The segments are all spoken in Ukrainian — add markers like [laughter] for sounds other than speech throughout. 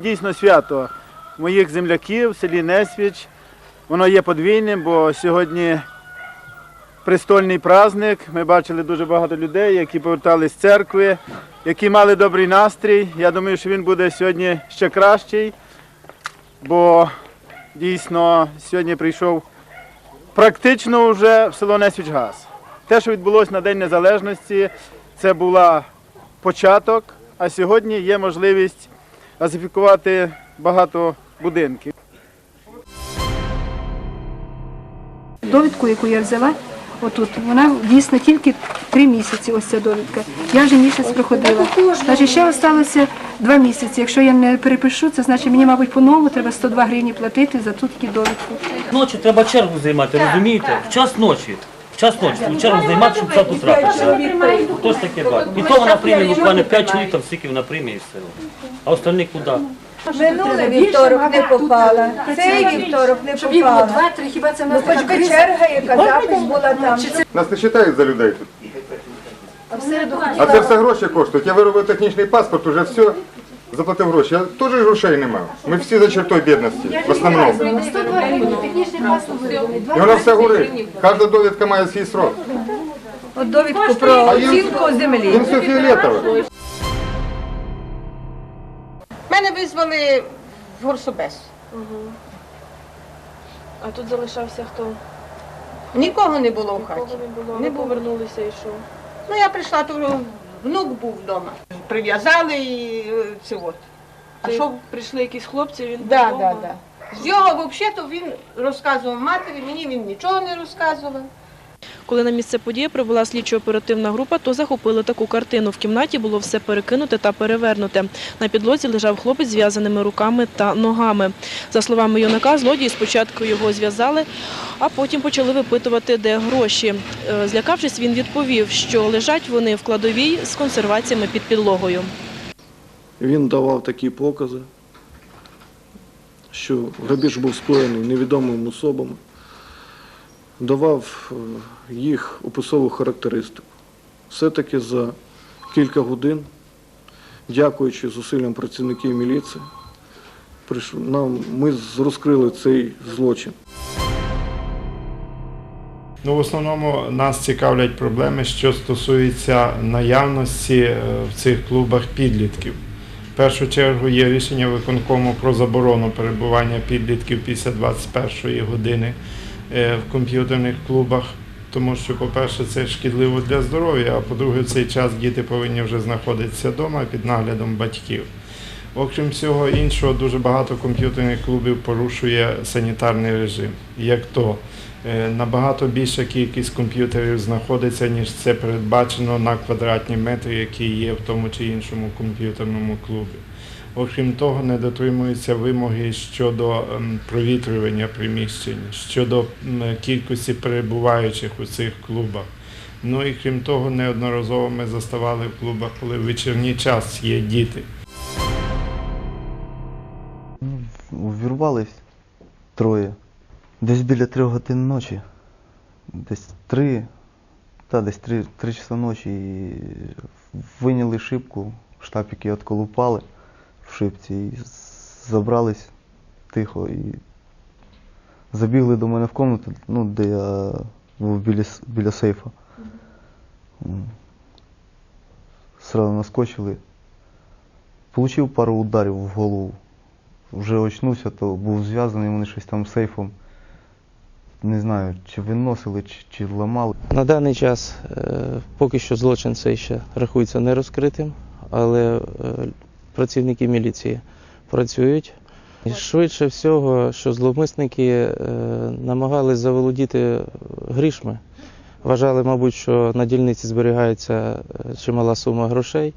Дійсно свято моїх земляків в селі Несвіч. Воно є подвійним, бо сьогодні престольний праздник. Ми бачили дуже багато людей, які повертались з церкви, які мали добрий настрій. Я думаю, що він буде сьогодні ще кращий, бо дійсно сьогодні прийшов практично вже в село Несвічгаз. Те, що відбулося на День Незалежності, це була початок, а сьогодні є можливість газифікувати багато будинків. Довідку, яку я взяла, отут, вона дійсно тільки три місяці, ось ця довідка. Я вже місяць проходила. Значить, ще залишилося два місяці. Якщо я не перепишу, це значить мені, мабуть, по-новому треба 102 гривні платити за ту тільки довідку. Ночі треба чергу займати, розумієте? В час ночі. В час ночі треба чергу займати, щоб це тут трапити. Хто ж таке бачить? І то вона прийме буквально 5 чоловік, там стільки вона прийме і все. А остальні куди? Минулий вівторок не попала, цей вівторок не попала. два-три, хіба це Ну нас хоч би черга, яка запис була там. Нас не вважають за людей тут. В А це все гроші коштують. Я виробив технічний паспорт, уже все заплатив гроші. Я теж грошей не мав. Ми всі за чертою бідності, в основному. 102 гривні, технічний паспорт. І воно все горить. Кожна довідка має свій срок. От довідку про оцінку землі. Він все фіолетове. Мене визвали в Горсобес. А тут залишався хто? Нікого не було в хаті. Кого не було? Не Не було. повернулися і що? Ну я прийшла, то внук був вдома. Прив'язали і е, це от. А що? прийшли якісь хлопці, він був Да, да, вдома? да. З його взагалі він розказував матері, мені він нічого не розказував. Коли на місце події прибула слідчо-оперативна група, то захопили таку картину. В кімнаті було все перекинуте та перевернуте. На підлозі лежав хлопець зв'язаними руками та ногами. За словами юнака, злодії спочатку його зв'язали, а потім почали випитувати, де гроші. Е, Злякавшись, він відповів, що лежать вони в кладовій з консерваціями під підлогою. Він давав такі покази, що грабіж був скоєний невідомими особами, давав е, їх описову характеристику. Все-таки за кілька годин, дякуючи зусиллям працівників міліції, нам, ми розкрили цей злочин. Ну, в основному нас цікавлять проблеми, що стосуються наявності е, в цих клубах підлітків. В першу чергу є рішення виконкому про заборону перебування підлітків після 21 години в комп'ютерних клубах, тому що, по-перше, це шкідливо для здоров'я, а по-друге, в цей час діти повинні вже знаходитися вдома під наглядом батьків. Окрім всього іншого, дуже багато комп'ютерних клубів порушує санітарний режим. Як то е, набагато більша кількість комп'ютерів знаходиться, ніж це передбачено на квадратні метри, які є в тому чи іншому комп'ютерному клубі. Окрім того, не дотримуються вимоги щодо ем, провітрювання приміщень, щодо кількості перебуваючих у цих клубах. Ну і крім того, неодноразово ми заставали в клубах, коли в вечірній час є діти. Увірвались троє. Десь біля трьох годин ночі. Десь три, та десь три, три часа ночі і виняли шибку, штапики отколупали в шибці і забрались тихо і забігли до мене в кімнату, ну, де я був біля, біля сейфа. Сразу наскочили. Получив пару ударів в голову вже очнувся, то був зв'язаний, вони щось там сейфом. Не знаю, чи виносили, чи, чи ламали. На даний час е, поки що злочин цей ще рахується нерозкритим, але е, працівники міліції працюють. І швидше всього, що зловмисники е, намагались заволодіти грішми. Вважали, мабуть, що на дільниці зберігається е, чимала сума грошей.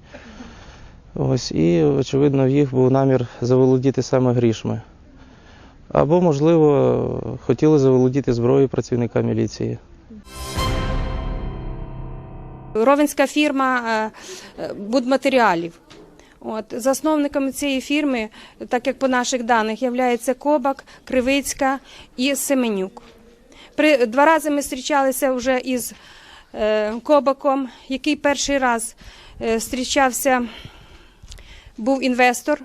Ось, і, очевидно, в їх був намір заволодіти саме грішми. Або, можливо, хотіли заволодіти зброєю працівника міліції. Ровенська фірма е, будматеріалів. От, засновниками цієї фірми, так як по наших даних, являється Кобак, Кривицька і Семенюк. При, два рази ми зустрічалися вже із е, Кобаком, який перший раз е, зустрічався, був інвестор,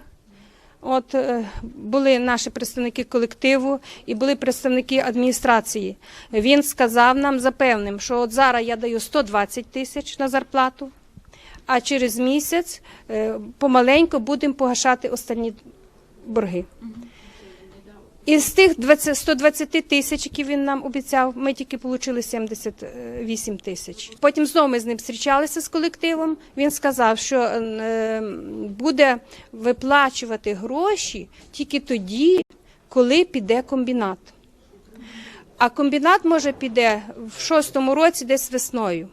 От е, були наші представники колективу і були представники адміністрації. Він сказав нам запевним, що от зараз я даю 120 тисяч на зарплату, а через місяць е, помаленьку будемо погашати останні борги. Із тих 20, 120 тисяч, які він нам обіцяв, ми тільки отримали 78 тисяч. Потім знову ми з ним зустрічалися з колективом. Він сказав, що е, буде виплачувати гроші тільки тоді, коли піде комбінат. А комбінат може піде в шостому році десь весною.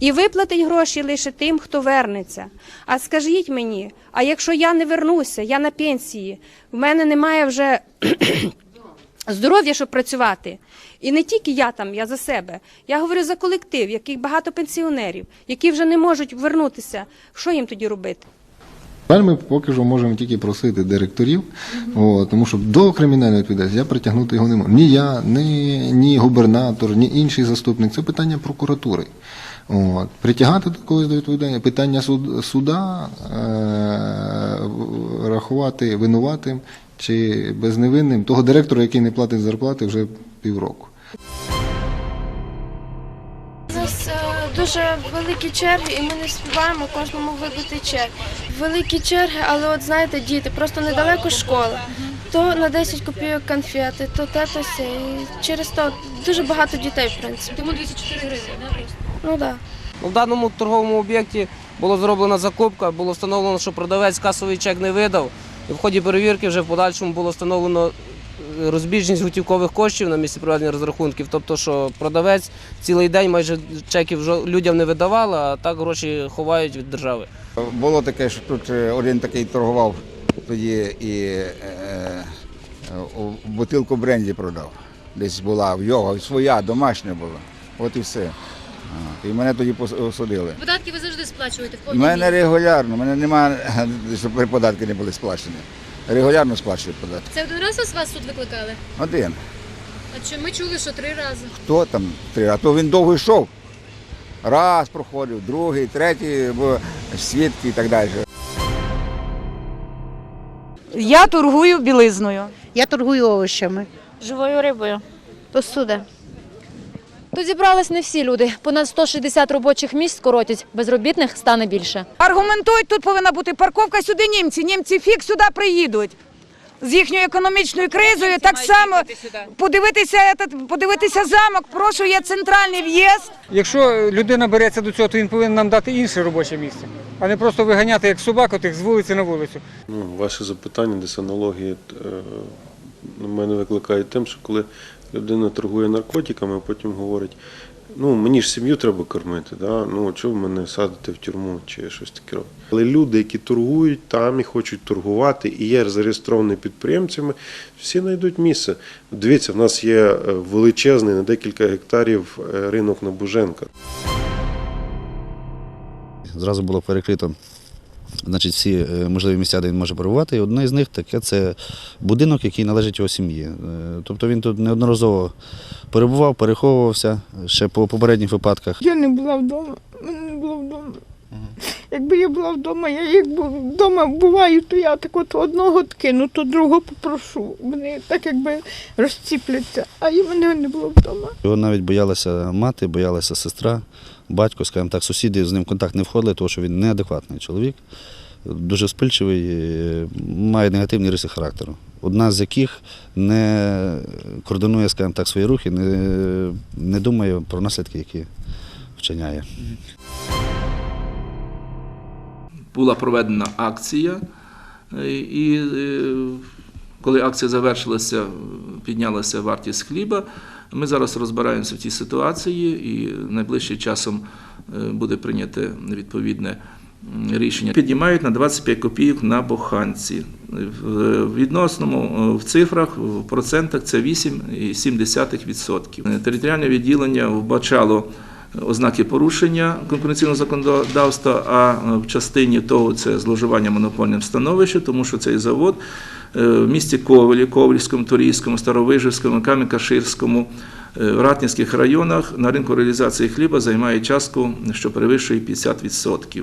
І виплатить гроші лише тим, хто вернеться. А скажіть мені, а якщо я не вернуся, я на пенсії, в мене немає вже [clears throat] здоров'я, щоб працювати. І не тільки я там, я за себе. Я говорю за колектив, яких багато пенсіонерів, які вже не можуть вернутися. Що їм тоді робити? Далі ми поки що можемо тільки просити директорів, о, тому що до кримінальної відповідальності я притягнути його не можу. Ні я, ні, ні губернатор, ні інший заступник. Це питання прокуратури. От. Притягати до когось до відповідальності, питання суд, суда, е, рахувати винуватим чи безневинним того директора, який не платить зарплати вже півроку. Зараз е, дуже великі черги, і ми не співаємо кожному вибити черг. Великі черги, але от знаєте, діти, просто недалеко школа. То на 10 копійок конфети, то те, то. І через то дуже багато дітей, в принципі. Тому 204 гривні, не Ну. Да. Ну, В даному торговому об'єкті було зроблена закупка, було встановлено, що продавець касовий чек не видав. І в ході перевірки вже в подальшому було встановлено е, розбіжність готівкових коштів на місці проведення розрахунків. Тобто, що продавець цілий день майже чеків людям не видавали, а так гроші ховають від держави. Було таке, що тут е, один такий торгував тоді і е, е, бутилку бренді продав. Десь була в його, своя, домашня була. От і все. І мене тоді пос- осудили. Податки ви завжди сплачуєте в У мене регулярно, мене немає, [laughs] щоб податки не були сплачені. Регулярно сплачують податки. Це один раз вас суд викликали? Один. А чи ми чули, що три рази? Хто там три? А то він довго йшов. Раз проходив, другий, третій, бо свідки і так далі. Я торгую білизною. Я торгую овочами. Живою рибою. Посуда. Тут зібрались не всі люди. Понад 160 робочих місць скоротять. Безробітних стане більше. Аргументують, тут повинна бути парковка, сюди німці. Німці фік сюди приїдуть. З їхньою економічною кризою так само подивитися, подивитися замок. Прошу, є центральний в'їзд. Якщо людина береться до цього, то він повинен нам дати інше робоче місце, а не просто виганяти як собак отих з вулиці на вулицю. Ну, ваше запитання, десь аналогії е, мене викликає тим, що коли людина торгує наркотиками, а потім говорить, ну мені ж сім'ю треба кормити, да? ну чого мене садите в тюрму чи щось таке робить. Але люди, які торгують там і хочуть торгувати, і є зареєстровані підприємцями, всі знайдуть місце. Дивіться, в нас є е, величезний на декілька гектарів е, ринок на Буженка. Зразу було перекрито значить, всі е, можливі місця, де він може перебувати. І одне з них таке це будинок, який належить його сім'ї. Е, Тобто він тут неодноразово перебував, переховувався ще по попередніх випадках. Я не була вдома, мене не було вдома. Якби я була вдома, я якби вдома буваю, то я так от одного кину, то другого попрошу. Вони так якби розціпляться, а і мене не було вдома. Його навіть боялася мати, боялася сестра, батько, скажімо так, сусіди з ним в контакт не входили, тому що він неадекватний чоловік, дуже вспильчивий, е, має негативні риси характеру. Одна з яких не координує, скажімо так, свої рухи, не, не думає про наслідки, які вчиняє. була проведена акція, е, і е, коли акція завершилася, піднялася вартість хліба. Ми зараз розбираємося в цій ситуації, і найближчим часом е, буде прийнято відповідне рішення. Піднімають на 25 копійок на боханці. В відносному е, в цифрах, в процентах це 8,7%. Територіальне відділення вбачало ознаки порушення конкуренційного законодавства, а в частині того це зловживання монопольним становищем, тому що цей завод е, в місті Ковелі, Ковельському, Турійському, Старовижівському, Кам'янка-Ширському, е, Ратнівських районах на ринку реалізації хліба займає частку, що перевищує 50%.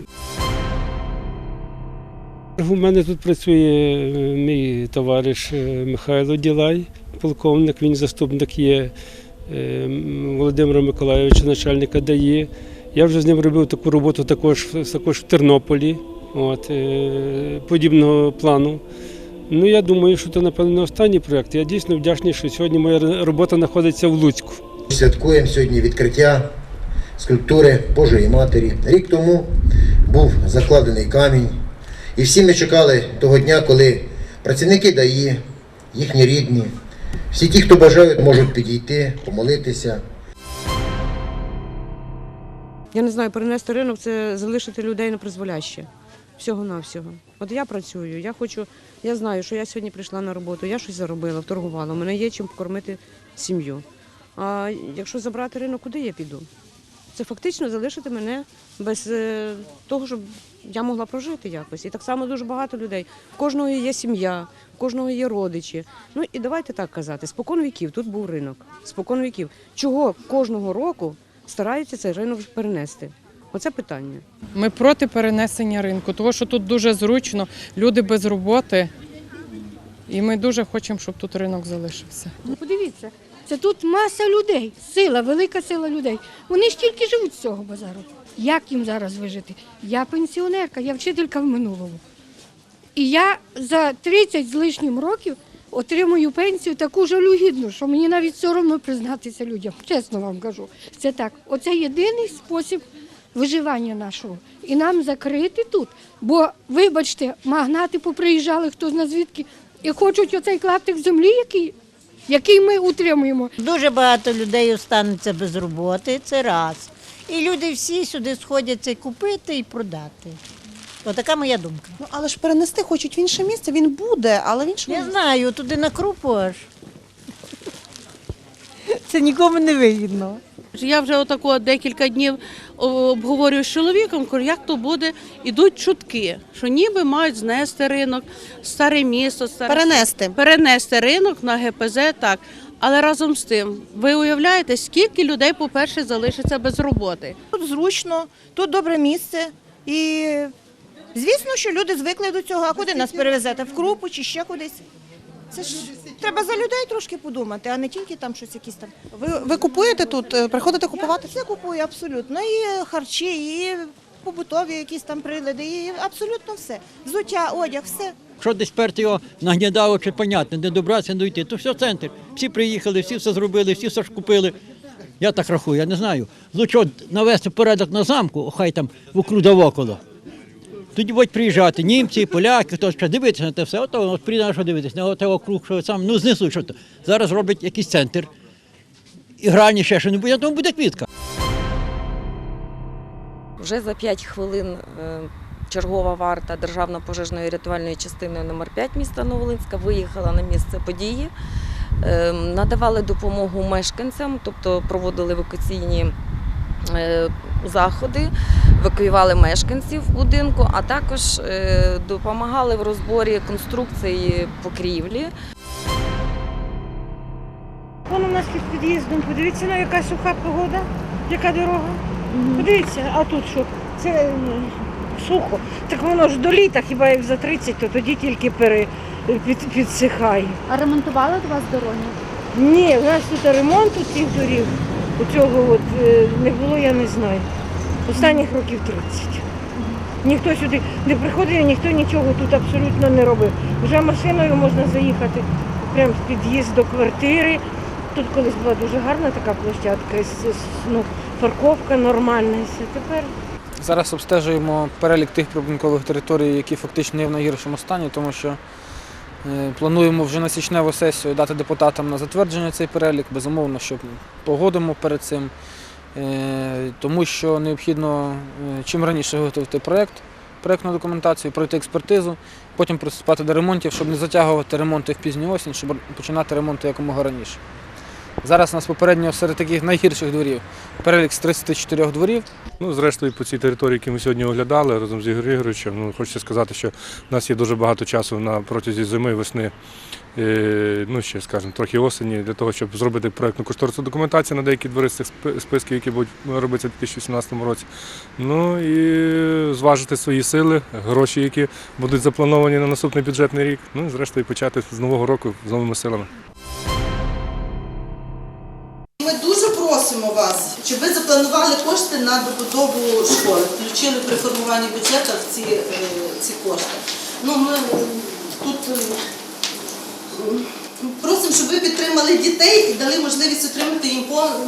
У мене тут працює е, мій товариш е, Михайло Ділай, полковник, він заступник є е, Володимира Миколайовича, начальника ДАІ. Я вже з ним робив таку роботу також, також в Тернополі, от, е, подібного плану. Ну, я думаю, що це, напевно, не останній проєкт. Я дійсно вдячний, що сьогодні моя робота знаходиться в Луцьку. Святкуємо сьогодні відкриття скульптури Божої Матері. Рік тому був закладений камінь, і всі ми чекали того дня, коли працівники ДАІ, їхні рідні, всі ті, хто бажають, можуть підійти, помолитися. Я не знаю, перенести ринок це залишити людей на призволяще. Всього-навсього. От я працюю, я хочу, я знаю, що я сьогодні прийшла на роботу, я щось заробила, вторгувала, у мене є чим покормити сім'ю. А якщо забрати ринок, куди я піду? Це фактично залишити мене без е, того, щоб я могла прожити якось. І так само дуже багато людей. В кожного є сім'я, в кожного є родичі. Ну і давайте так казати, спокон віків тут був ринок. Спокон віків. Чого кожного року стараються цей ринок перенести? Оце питання. Ми проти перенесення ринку, тому що тут дуже зручно, люди без роботи. І ми дуже хочемо, щоб тут ринок залишився. Ну, подивіться, це тут маса людей, сила, велика сила людей. Вони ж тільки живуть з цього базару. Як їм зараз вижити? Я пенсіонерка, я вчителька в минулому. І я за 30 з лишнім років отримую пенсію таку жалюгідну, що мені навіть соромно признатися людям. Чесно вам кажу. Це так. Оце єдиний спосіб виживання нашого. І нам закрити тут. Бо, вибачте, магнати поприїжджали, хто зна звідки, і хочуть оцей клаптик землі, який, який ми утримуємо. Дуже багато людей останеться без роботи, це раз. І люди всі сюди сходяться і купити і продати. Отака моя думка. Ну але ж перенести хочуть в інше місце, він буде, але в іншому. Я знаю, туди на крупу аж. Це нікому не вигідно. Я вже отако декілька днів обговорюю з чоловіком, кажу, як то буде, ідуть чутки, що ніби мають знести ринок, старе місто, старе... Перенести. перенести ринок на ГПЗ, так. Але разом з тим, ви уявляєте, скільки людей, по-перше, залишиться без роботи? Тут зручно, тут добре місце. І звісно, що люди звикли до цього. А куди нас перевезете? В крупу чи ще кудись? Це ж треба за людей трошки подумати, а не тільки там щось якісь там. Ви, ви купуєте тут, е, приходите купувати? Я все купую абсолютно. І харчі, і побутові якісь там прилади, і абсолютно все. Взуття, одяг, все. Що десь перти його нагнідало, чи понятно, не добратися, не дойти. То все центр. Всі приїхали, всі все зробили, всі все ж купили. Я так рахую, я не знаю. Лучше навести порядок на замку, хай там вокруг да около. Тоді будуть приїжджати німці, поляки, хто ще дивитися на те все, от, от прийде на що дивитися, на те округ, що сам, ну знесуть, що то. Зараз роблять якийсь центр. І гральні ще що не буде, тому буде квітка. Вже за 5 хвилин е, чергова варта Державної пожежної рятувальної частини номер 5 міста Новолинська виїхала на місце події, Е, надавали допомогу мешканцям, тобто проводили евакуаційні е, заходи, евакуювали мешканців будинку, а також е, допомагали в розборі конструкції покрівлі. Вон у нас під під'їздом, подивіться, на яка суха погода, яка дорога. Подивіться, а тут що? Це сухо. Так воно ж до літа, хіба як за 30, то тоді тільки пере, під, підсихає. А ремонтували у вас дороги? Ні, у нас тут ремонту цих доріг, у цього от, е, не було, я не знаю. Останніх років 30. Ніхто сюди не приходив, ніхто нічого тут абсолютно не робив. Вже машиною можна заїхати прямо в під'їзд до квартири. Тут колись була дуже гарна така площадка, ну, парковка нормальна. Тепер Зараз обстежуємо перелік тих прибудинкових територій, які фактично є в найгіршому стані, тому що е, плануємо вже на січневу сесію дати депутатам на затвердження цей перелік, безумовно, що погодимо перед цим, тому що необхідно е, чим раніше виготовити проєкт, проєктну документацію, пройти експертизу, потім приступати до ремонтів, щоб не затягувати ремонти в пізню осінь, щоб починати ремонти якомога раніше. Зараз у нас попередньо серед таких найгірших дворів перелік з 34 дворів. Ну, зрештою, по цій території, які ми сьогодні оглядали разом з Ігорем Ігоровичем, ну, хочеться сказати, що в нас є дуже багато часу на протязі зими, весни, е, ну ще, скажімо, трохи осені, для того, щоб зробити проєктну кошторисну документацію на деякі двори з цих списків, які будуть робитися у 2018 році. Ну і зважити свої сили, гроші, які будуть заплановані на наступний бюджетний рік. Ну і зрештою почати з нового року з новими силами. Щоб ви запланували кошти на добудову школи, включили при формуванні бюджету ці, е, ці кошти. Ну, ми е, тут е, просимо, щоб ви підтримали дітей і дали можливість отримати їм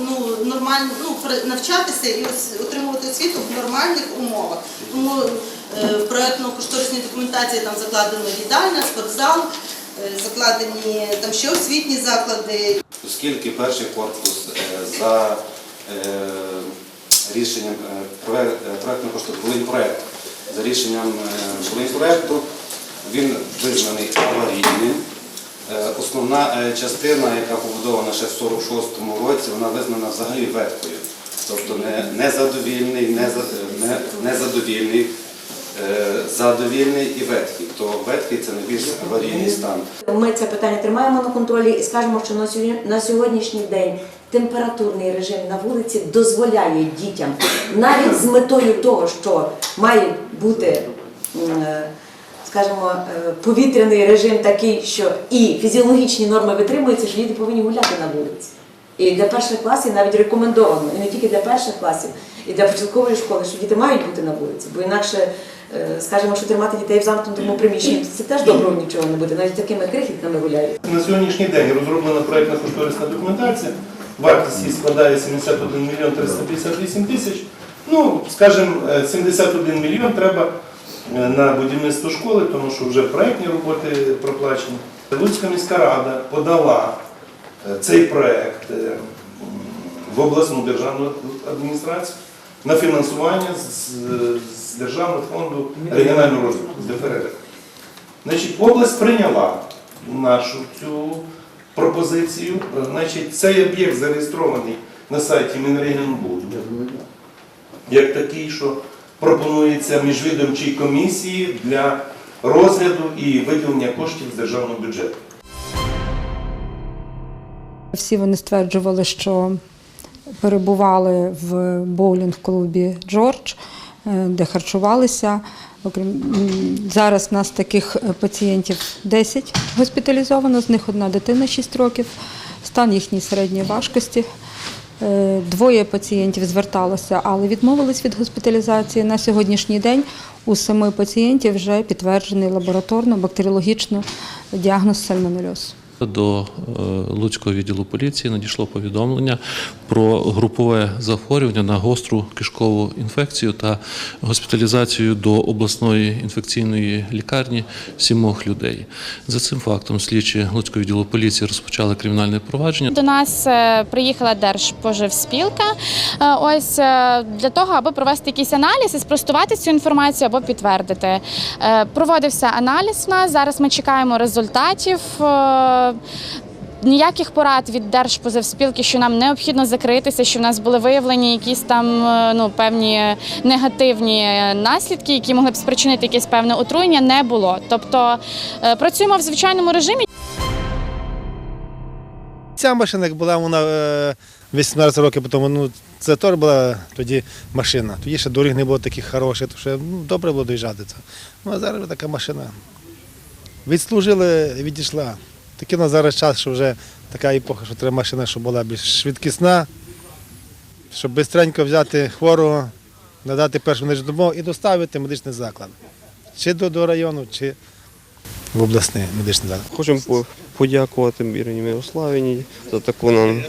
ну, нормально ну, навчатися і отримувати освіту в нормальних умовах. Тому в проєктно-кошторисній документації там закладено їдальня, спортзал, закладені там ще освітні заклади. Оскільки перший корпус за рішенням проєктно кошторисний проєкт за рішенням е, проєкту, він визнаний аварійним. Е, Основна е, частина, яка побудована ще в 46-му році, вона визнана взагалі веткою. Тобто не, незадовільний, не, незадовільний, е, задовільний і ветхий. То ветхий це найбільш аварійний стан. Ми це питання тримаємо на контролі і скажемо, що на сьогоднішній день температурний режим на вулиці дозволяє дітям, навіть з метою того, що має бути, е, скажімо, е, повітряний режим такий, що і фізіологічні норми витримуються, що діти повинні гуляти на вулиці. І для перших класів навіть рекомендовано, і не тільки для перших класів, і для початкової школи, що діти мають бути на вулиці, бо інакше, е, скажімо, що тримати дітей в замкнутому приміщенні, це теж доброго нічого не буде, навіть такими крихітками гуляють. На сьогоднішній день розроблена проєктна кошторисна документація. Вартість її складає 71 мільйон 358 тисяч. Ну, скажімо, е, 71 мільйон треба е, на будівництво школи, тому що вже проєктні роботи проплачені. Луцька міська рада подала е, цей проєкт в обласну державну адміністрацію на фінансування з, з Державного фонду регіонального розвитку, з ДФРР. Значить, область прийняла нашу цю пропозицію. Значить, цей об'єкт зареєстрований на сайті Мінрегіонбуду як такий, що пропонується міжвідомчій комісії для розгляду і виділення коштів з державного бюджету. Всі вони стверджували, що перебували в боулінг-клубі Джордж, е, де харчувалися. Окрім зараз у нас таких е, пацієнтів 10 госпіталізовано, з них одна дитина 6 років, стан їхньої середньої важкості. Е, Двоє пацієнтів зверталося, але відмовились від госпіталізації. На сьогоднішній день у семи пацієнтів вже підтверджений лабораторно бактеріологічно діагноз сальмонельоз. До е, Луцького відділу поліції надійшло повідомлення про групове захворювання на гостру кишкову інфекцію та госпіталізацію до обласної інфекційної лікарні сімох людей. За цим фактом слідчі Луцького відділу поліції розпочали кримінальне провадження. До нас е, приїхала Держпоживспілка е, ось для того, аби провести якийсь аналіз і спростувати цю інформацію або підтвердити. Проводився аналіз в нас. Зараз ми чекаємо результатів. Е, Ніяких порад від Держпозивспілки, що нам необхідно закритися, що в нас були виявлені якісь там е, ну певні негативні наслідки, які могли б спричинити якесь певне отруєння, не було. Тобто е, працюємо в звичайному режимі. Ця машина, як була вона е, 18 років тому, ну це теж була тоді машина. Тоді ще доріг не було таких хороших, то ще ну, добре було доїжджати. Це. Ну а зараз така машина. Відслужили, відійшла. Такий на зараз час, що вже така епоха, що треба машина, щоб була більш швидкісна, щоб швидко взяти хворого, надати першу медичну допомогу і доставити медичний заклад. Чи до, до району, чи в обласний медичний заклад. Хочемо подякувати Ірині Мирославівні за таку нам е,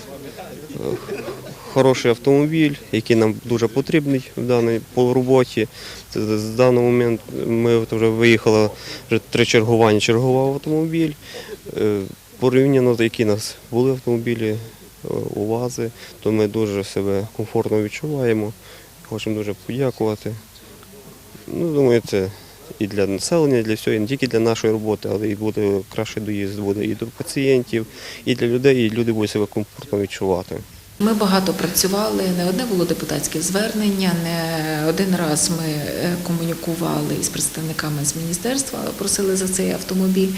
хороший автомобіль, який нам дуже потрібний в даній по роботі. З даний момент ми вже виїхали вже три чергування, чергував автомобіль. Е, Порівняно, які нас були автомобілі е, УАЗи, то ми дуже себе комфортно відчуваємо. Хочемо дуже подякувати. Ну, думаю, це і для населення, для всього, і не тільки для нашої роботи, але і буде кращий доїзд буде і до пацієнтів, і для людей, і люди будуть себе комфортно відчувати. Ми багато працювали, не одне було депутатське звернення, не один раз ми е, комунікували із представниками з міністерства, просили за цей автомобіль.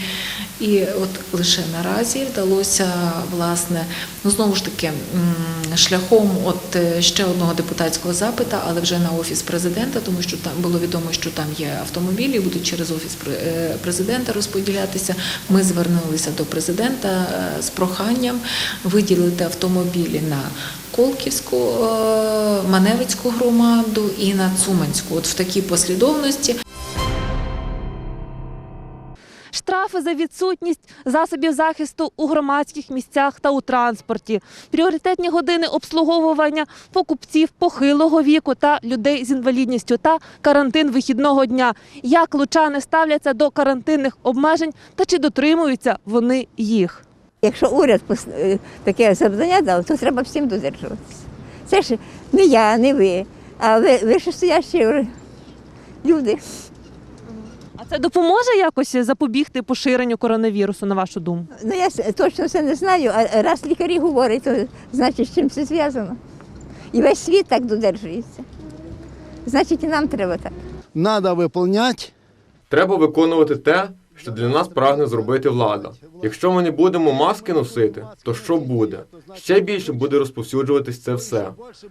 І от лише наразі вдалося, власне, ну знову ж таки, шляхом от е, ще одного депутатського запита, але вже на офіс президента, тому що там було відомо, що там є автомобілі, будуть через офіс е, президента розподілятися. Ми звернулися до президента з проханням виділити автомобілі на Колківську, е, Маневицьку громаду і на Цуманську. От в такій послідовності. Штрафи за відсутність засобів захисту у громадських місцях та у транспорті, пріоритетні години обслуговування покупців похилого віку та людей з інвалідністю та карантин вихідного дня. Як лучани ставляться до карантинних обмежень та чи дотримуються вони їх? Якщо уряд е, таке завдання дав, то треба всім додержуватися. Це ж не я, не ви, а ви, вищестоящі люди. А це допоможе якось запобігти поширенню коронавірусу, на вашу думку? Ну я точно це не знаю, а раз лікарі говорять, то значить з чим це зв'язано. І весь світ так додержується. Значить, і нам треба так. Надо виконувати. Треба виконувати те, що для нас прагне зробити влада. Якщо ми не будемо маски носити, то що буде? Ще більше буде розповсюджуватись це все.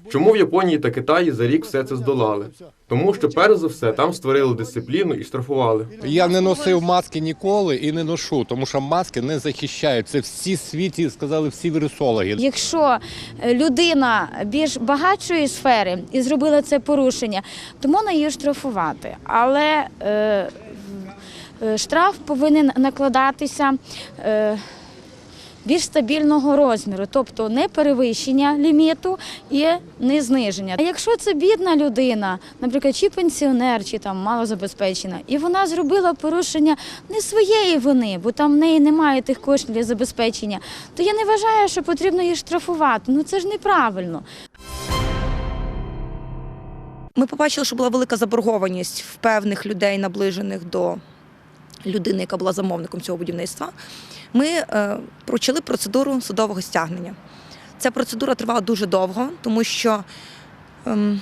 Чому в Японії та Китаї за рік все це здолали? Тому що перш за все там створили дисципліну і штрафували. Я не носив маски ніколи і не ношу, тому що маски не захищають. Це всі світі сказали всі вірусологи. Якщо е, людина більш багатшої сфери і зробила це порушення, то можна її штрафувати. Але е, штраф повинен накладатися. Е, більш стабільного розміру, тобто не перевищення ліміту і не зниження. А якщо це бідна людина, наприклад, чи пенсіонер, чи там малозабезпечена, і вона зробила порушення не своєї вини, бо там в неї немає тих коштів для забезпечення, то я не вважаю, що потрібно її штрафувати. Ну це ж неправильно. Ми побачили, що була велика заборгованість в певних людей, наближених до людини, яка була замовником цього будівництва. Ми е, почали процедуру судового стягнення. Ця процедура тривала дуже довго, тому що ем,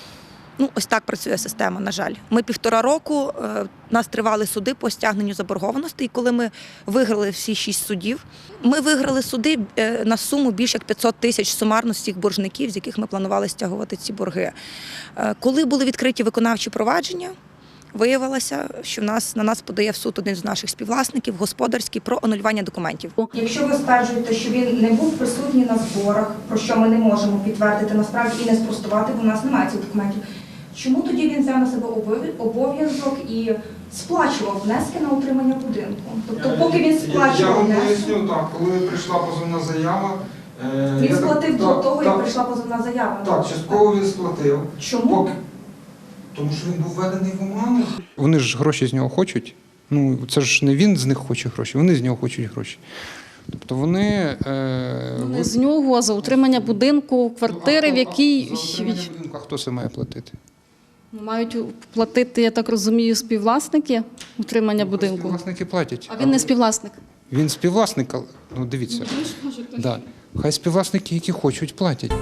ну, ось так працює система, на жаль. Ми півтора року е, нас тривали суди по стягненню заборгованості, і коли ми виграли всі шість судів, ми виграли суди е, на суму більше як 500 тисяч сумарно з цих боржників, з яких ми планували стягувати ці борги. Коли були відкриті виконавчі провадження, виявилося, що в нас на нас подає в суд один з наших співвласників господарський про анулювання документів. Якщо ви стверджуєте, що він не був присутній на зборах, про що ми не можемо підтвердити насправді і не спростувати, бо в нас немає цих документів. Чому тоді він взяв на себе обов'язок і сплачував внески на утримання будинку? Тобто, поки він Я сплачував вам внески, поясню так, коли прийшла позовна заява. е, він сплатив до того, як прийшла позовна заява. Так, частково він сплатив. Чому? Поки- Тому що він був введений в оману. Вони ж гроші з нього хочуть. Ну, це ж не він з них хоче гроші, вони з нього хочуть гроші. Тобто вони. Е, Не з нього, а за утримання будинку, квартири, в якій а хто це має платити? мають платити, я так розумію, співвласники утримання будинку. Співвласники платять. А він не співвласник. Він співвласник, але ну дивіться. Да. Хай співвласники, які хочуть, платять.